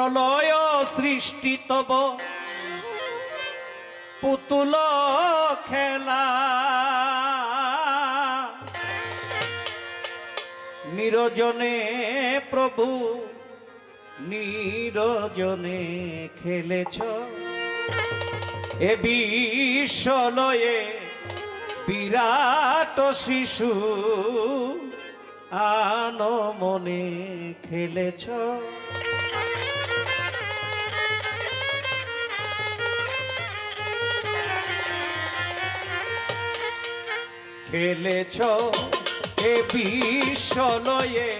প্রলয় সৃষ্টি তব। পুতুল খেলা। নিরজনে প্রভু, নিরজনে খেলেছ। এ বিশ্বলয়ে বিরাট শিশু আনো মনে খেলেছ। খেলেছ এ বিশ্বলয়ে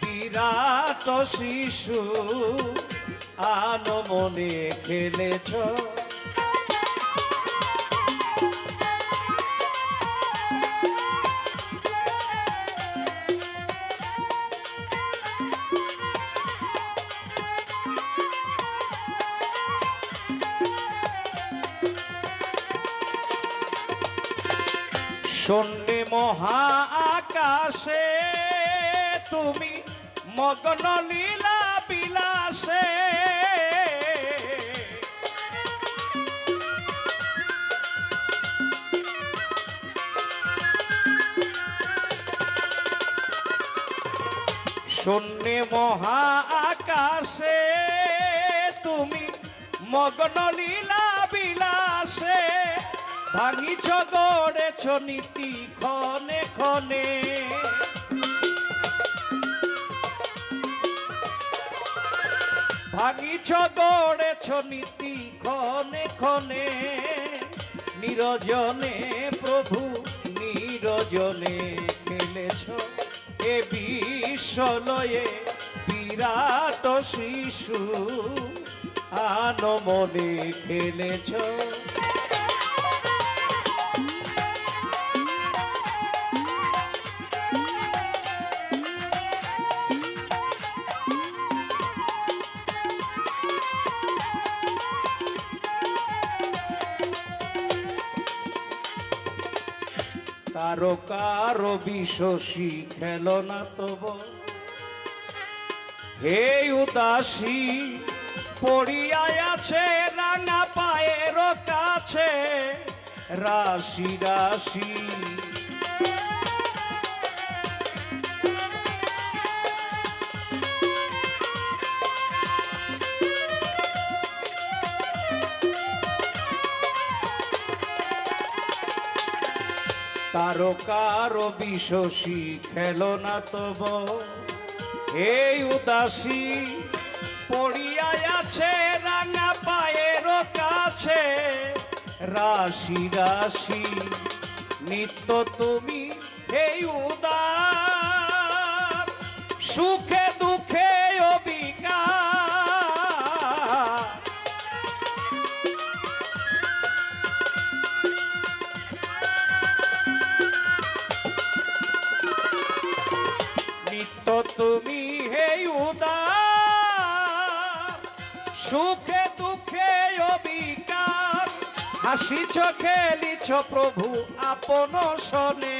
বিরাট শিশু আনমনে খেলেছ। শূন্যে মহা আকাশে, তুমি মগ্ন লীলা বিলাসে। শূন্যে মহা আকাশে, তুমি মগ্ন লীলা বিলাসে। ভাঙিছ গড়েছ নীতি ক্ষণে ক্ষণে। ভাঙিছ, গড়েছ নীতি ক্ষণে ক্ষণে। নিরজনে প্রভু, নিরজনে খেলেছ। এ বিশ্বলয়ে বিরাট শিশু, আনমনে খেলেছ। কারও কারও বিশ্বসী খেল না তব। হে উদাসী পড়িয়ায় আছে রাঙা পায়ের কাছে। রাশি রাশি কারও কারও বিশ্বসী খেল না তব। এই উদাসী পড়িয়ায় আছে রাঙা পায়ের কাছে। রাশি রাশি, নিত্য তুমি এই উদার। সুখে সুখে দুঃখে অবিকার। হাসিছ খেলিছ প্রভু আপন শনে।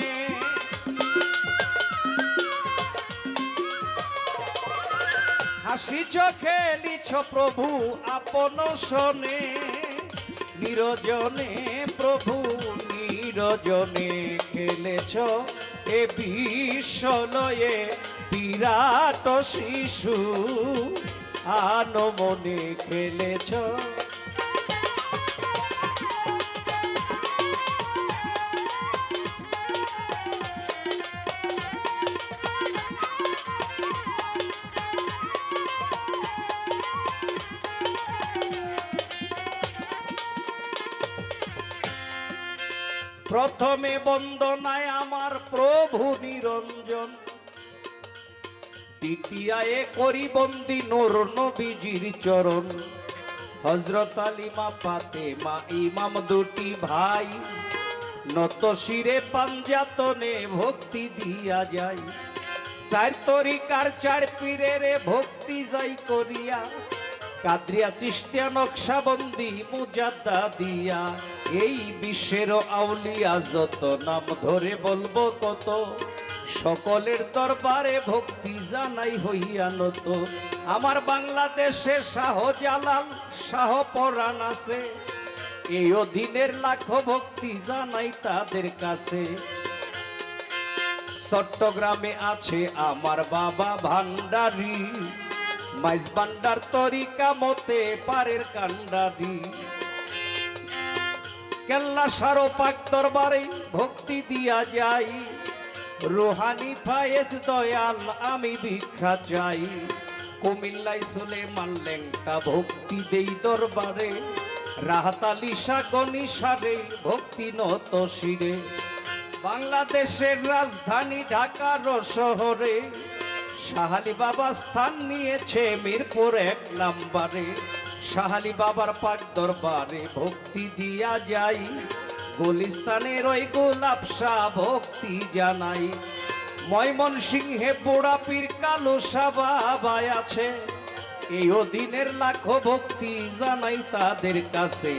হাসিছ খেলিছ প্রভু আপন শনে। নিরজনে প্রভু, নিরজনে খেলেছ এ বিশ্বলয়ে বিরাট শিশু। আনমনে খেলেছ? প্রথমে বন্দনায় আমার প্রভু নিরঞ্জন। দ্বিতীয়ায় করি বন্দি নোর নবীজির চরণ। হজরত আলিমা পাতে মা ইমাম দুটি ভাই। নত শিরে পাঞ্জাতনে ভক্তি দিয়া যায় চার তরিকার চার পীরের ভক্তি যাই করিয়া। কাদ্রিয়া চিস্তিয়া নকশাবন্দি মুজাদ্দা দিয়া। এই বিশ্বের আউলিয়া যত, নাম ধরে বলব কত। সকলের দরবারে ভক্তি জানাই হইয়া নত। আমার বাংলাদেশে শাহজালাল শাহ পরাণ আছে। এই অধীনের লাখো ভক্তি জানাই তাদের কাছে। চট্টগ্রামে আছে আমার বাবা ভান্ডারি মাইজ ভান্ডার তরিকা মতে পারের কান্ডারি কেল্লা সারো পাক দরবারে ভক্তি দিয়া যাই। রোহানি ফায়েজ দয়াল, আমি ভিক্ষা চাই। কুমিল্লাই সুলেমান লেংটা ভক্তি দেই দরবারে। রাহাতালি সাগনি সারে, ভক্তি নত শিরে। বাংলাদেশের রাজধানী ঢাকার শহরে সাহালি বাবা স্থান নিয়েছে মিরপুর এক নাম্বারে। সাহালি বাবার পাক দরবারে ভক্তি দিয়া যাই। গুলিস্তানের ওই গোলাপ ভক্তি জানাই। ময়মন সিংহে পোড়া পীর কালো সাবাবাই আছে। এই অধীনের লাখো ভক্তি জানাই তাদের কাছে।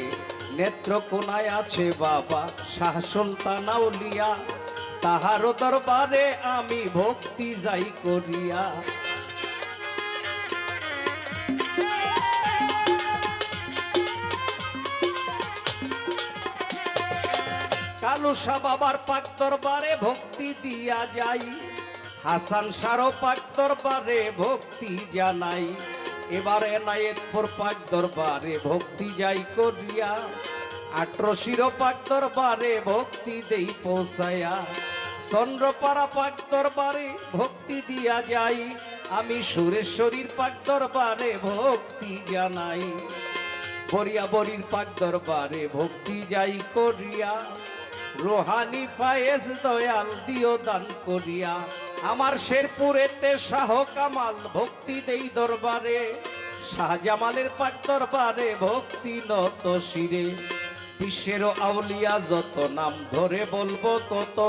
নেত্রকোনায় আছে বাবা শাহ সুলতান আউলিয়া। তাহারও দরবারে আমি ভক্তি যাই করিয়া। শাহ বাবার পাক দরবারে ভক্তি দিয়া যাই। হাসান সারো পাক দরবারে ভক্তি জানাই। এবারে নায়েতপুর পাক দরবারে ভক্তি যাই করিয়া। আট্রশির পাক দরবারে ভক্তি দেই পৌঁছায়া। চন্দ্রপাড়া পাক দরবারে ভক্তি দিয়া যাই। আমি সুরেশ্বরীর পাক দরবারে ভক্তি জানাই। বরিয়া বরির পাক দরবারে ভক্তি যাই করিয়া। রোহানি ফায়েজ দয়াল দিও দান করিয়া। আমার শেরপুরেতে শাহ কামাল ভক্তি দেই দরবারে। শাহজামালের পাক দরবারে ভক্তি নত শিরে। বিশ্বের আউলিয়া যত নাম ধরে বলব কত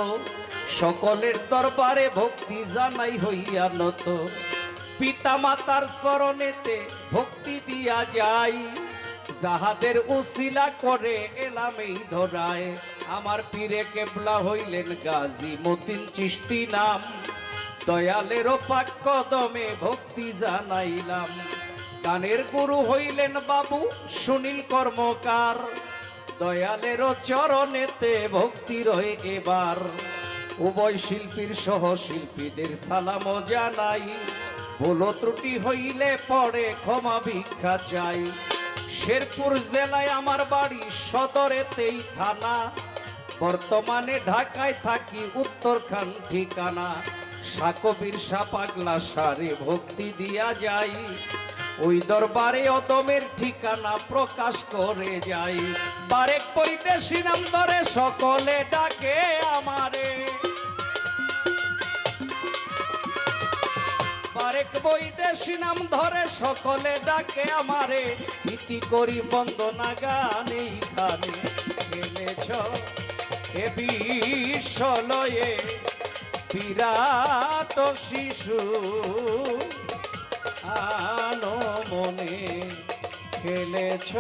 সকলের দরবারে ভক্তি জানাই হইয়া নত। পিতা মাতার চরণেতে ভক্তি দিয়া যায় যাহাদের উসিলা করে, এলাম এই ধরায়। আমার পীরে কেবলা হইলেন গাজী মতিন চিস্তি নাম। দয়ালেরও পাক কদমে ভক্তি জানাইলাম। গানের গুরু হইলেন বাবু সুনীল কর্মকার। দয়ালেরও চরণেতে ভক্তি রয়ে এবার। উভয় শিল্পীর সহ শিল্পীদের সালাম জানাই। ভুল ত্রুটি হইলে পরে ক্ষমা ভিক্ষা চাই। শেরপুর জেলায় আমার বাড়ি সদরেতেই থানা। বর্তমানে ঢাকায় থাকি উত্তরখান ঠিকানা। সাকবির সাপাগলা সারে ভক্তি দিয়া যাই। ওই দরবারে অদমের ঠিকানা প্রকাশ করে যাই। বারেক পৈদেশি নাম ধরে সকলে ডাকে আমারে। বারেক বৈদেশি নাম ধরে, সকলে ডাকে আমারে। ইতি করি বন্দনা গানে খানে খেলেছ এ বিশ্বলয়ে, বিরাট শিশু আনো মনে খেলেছ